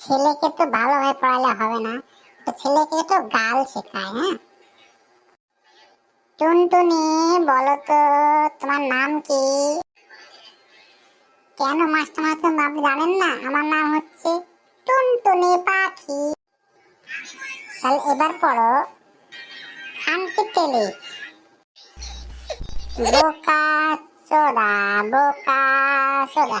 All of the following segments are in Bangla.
ছেলেকে তো ভালোভাবে পড়ালে হবে না। তো ছেলেকে তো গাল শেখায় হ্যাঁ? টুনটুনি, বলো তো, তোমার নাম কি? কেন মাস্টার মাস্টার আপনি জানেন না? আমার নাম হচ্ছে টুনটুনি পাখি। তাহলে এবার পড়ো। খানকি টেলি বোকা সোডা বোকা সোডা।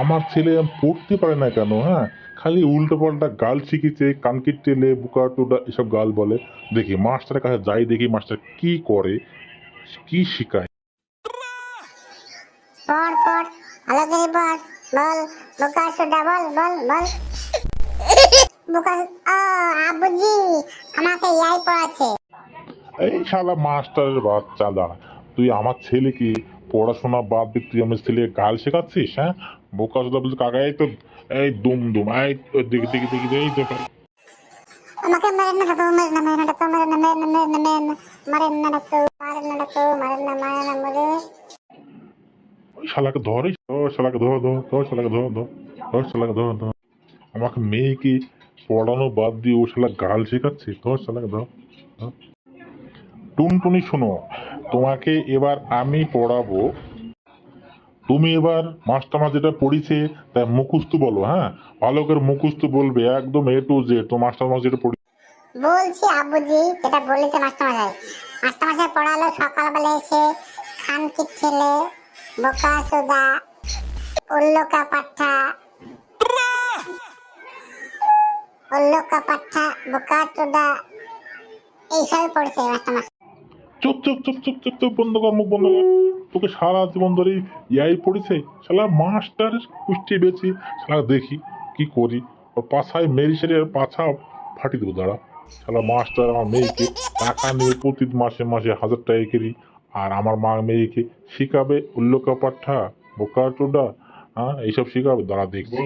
আমার ছেলে পড়তে পারে না কেন হ্যাঁ? খালি উল্টো পাল্টা গাল শিখেছে কানকির টেলে বুকা টুডা এসব গাল বলে। দেখি মাস্টারের কাছে যাই দেখি মাস্টার কি করে কি শিখায়। পর পর আলোকের পর বল বোকা চুদা বল বল বল। বোকা ও আবুজি আমাকে ইয়াই পড়াচ্ছে। এই শালা মাস্টারের বাচ্চা দাঁড়া। তুই আমার ছেলেকে পড়াশোনা বাদ দিয়ে তুই আমার ছেলে গাল শেখাচ্ছিস হ্যাঁ? বোকা সুদা বলছে কাকা এই তো এই দুম দুম এই তো দেখি দেখি দেখি এই তো আমাকে মেরে না তো মেরে না মেরে না তো মেরে না মেরে না মেরে না মেরে না মারে না তো মারে না তো মারে না মারে না মরে ওই শালাকে ধর ধর শালাকে ধর ধর ধর শালাকে ধর ধর ধর শালাকে ধর ধর আমাকে মেয়েকে পড়ানো বাদ দিয়ে ও শালা গাল শেখাচ্ছে ধর শালাকে ধর ধর। টুনটুনি শোনো তোমাকে এবার আমি পড়াবো তুমি এবার মাস্টার যেটা পড়িছে তা মুখস্থ বলো হ্যাঁ? ভালো করে মুখস্থ বলবে একদম এ টু জেড তো মাস্টার মাস যেটা পড়ি বলছি আবুজি যেটা বলেছে মাস্টারমশাই। মাস্টারমশাই পড়ালো সকালবেলা এসে খানকির ছেলে বোকা চোদা উল্লোকা পাঠা। উল্লোকা পাঠা বোকা চোদা এইসবই পড়েছে মাস্টারমশাই। চুপ চুপ চুপ চুপ চুপ চুপ বন্ধ কর মুখ বন্ধ কর। তোকে সারা জীবন ধরে ইয়াই পড়েছে, শালা মাস্টার কুষ্টি বেছি শালা দেখি কি করি। ওর পাছায় মেরি সেরে পাছা ফাটি দেবো, দাঁড়া। শালা মাস্টার আমার মেয়েকে টাকা নিয়ে প্রতি মাসে মাসে হাজার টাকা করি। আর আমার মা মেয়েকে শিখাবে উল্লোকা পাঠা বোকা চোডা হ্যাঁ এইসব শিখাবে। দাঁড়া, দেখছি।